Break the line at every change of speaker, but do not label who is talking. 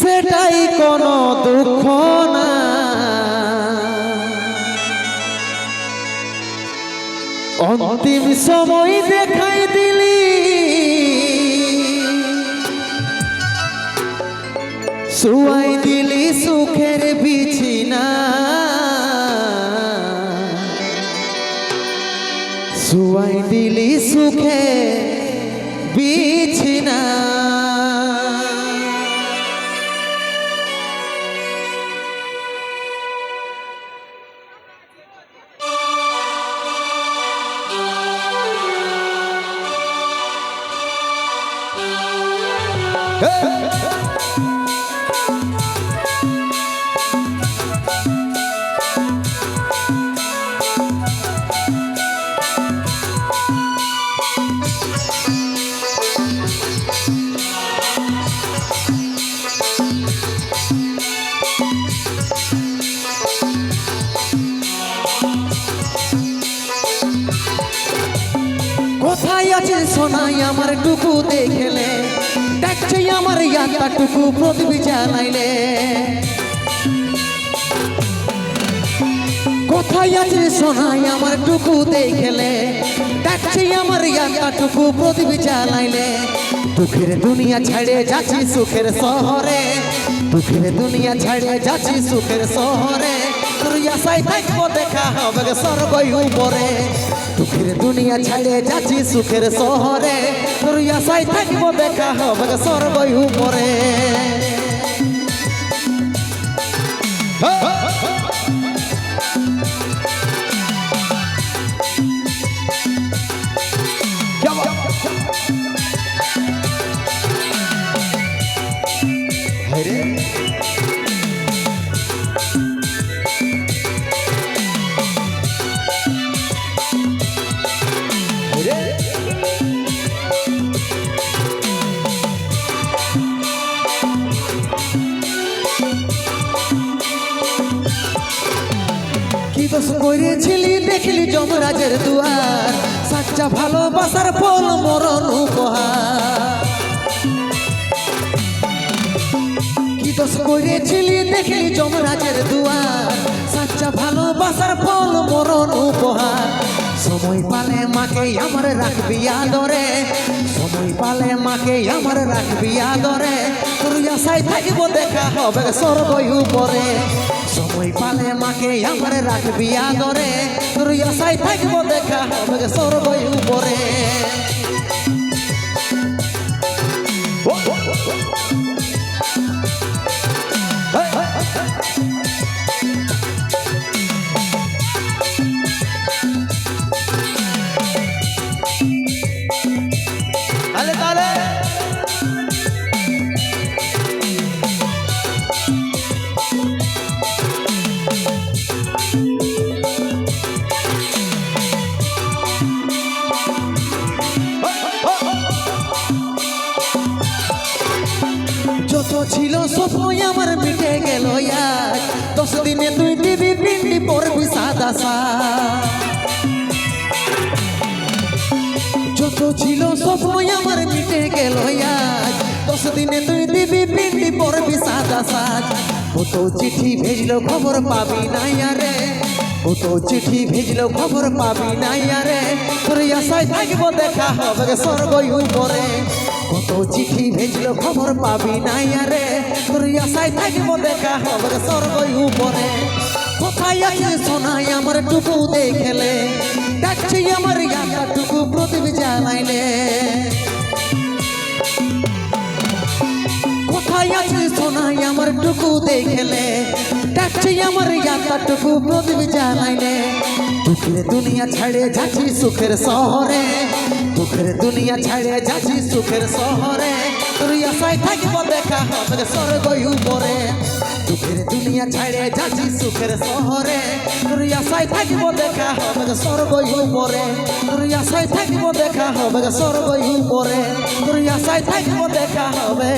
সেটাই কোন দুঃখ না। অন্তিম সময় দেখাই দিলি। শুয়াই দিলি সুখের বিছিনা। শুয়াই দিলি সুখে বিছিনা। কোথায় আছে সোনাই? আমার টুকু দেখলে দেখছে আমার ইয়াতা টুকু প্রদীপ জ্বালাইলে কোথায় আছে সোনাই আমার টুকু দেখলে? দেখছে আমার ইয়াতা টুকু প্রদীপ জ্বালাইলে দুঃখের দুনিয়া ছেড়ে যাচ্ছি সুখের শহরে। দুঃখের দুনিয়া ছেড়ে যাচ্ছি সুখের শহরে। আশায় থাকব দেখা হবে সর্বই উপরে। দুঃখের দুনিয়া ছেড়ে যাচ্ছি সুখের শহরে। তোর আশায় থাকব দেখা হবে সর্বই উপরে করেছিলি, দেখলি যমরাজের দুয়ার। সাচ্চা ভালোবাসার ফল, মরণ উপহার। করেছিলি, দেখলি যমরাজের দুয়ার। সাচ্চা ভালোবাসার ফল, মরণ উপহার। সময় পালে মাকে আমার রাখবি আদরে। পালে মাকে আমার রাখবি আদরে। সাই থাকিব দেখা হবে সর্বই উপরে। সময় পালে মাকে আমার রাখবি আদরে। তোর আশায় থাকিব দেখা হবে সর্বই উপরে। ছিল স্বপ্ন আমার মিটে গেল আজ দশ দিনে তুই দিবি পিন্ডি পড়বি সাদা সা যত ছিল স্বপ্ন আমার মিটে গেল আজ দশ দিনে তুই দিবি পিন্ডি পড়বি সাদা সাজ কত চিঠি ভেজলো খবর পাবি না আরে কত চিঠি ভেজলো খবর পাবি না আরে তোর আশায় থাকব দেখা হবে স্বর্গই উপরে। কত চিঠি ভেজলো, খবর পাবি না আরে। তোর আশায় থাকব দেখা হবে স্বর্গই উপরে। কোথায় আছে সোনাই, আমার টুকু দেখলে? ডাকছে আমার ইয়াটা টুকু প্রদীপ জ্বালাইলে কোথায় আছে সোনাই, আমার টুকু দেখলে? ডাকছে আমার ইয়াটা টুকু প্রদীপ জ্বালাইলে দুঃখের দুনিয়া ছেড়ে যাচ্ছি সুখের শহরে। দুঃখের দুনিয়া ছাড়ে যাচ্ছি সুখের শহরে। তুই আশায় থাকিব দেখা হবে স্বর্গ উপরে। সুখের দুনিয়া ছাড়ে যাচ্ছি সুখের শহরে। তুই আশায় থাকিব দেখা হবে স্বর্গ উপরে। তুই আশায় থাকিব দেখা হবে স্বর্গ উপরে। তুই আশায় থাকিব দেখা হবে।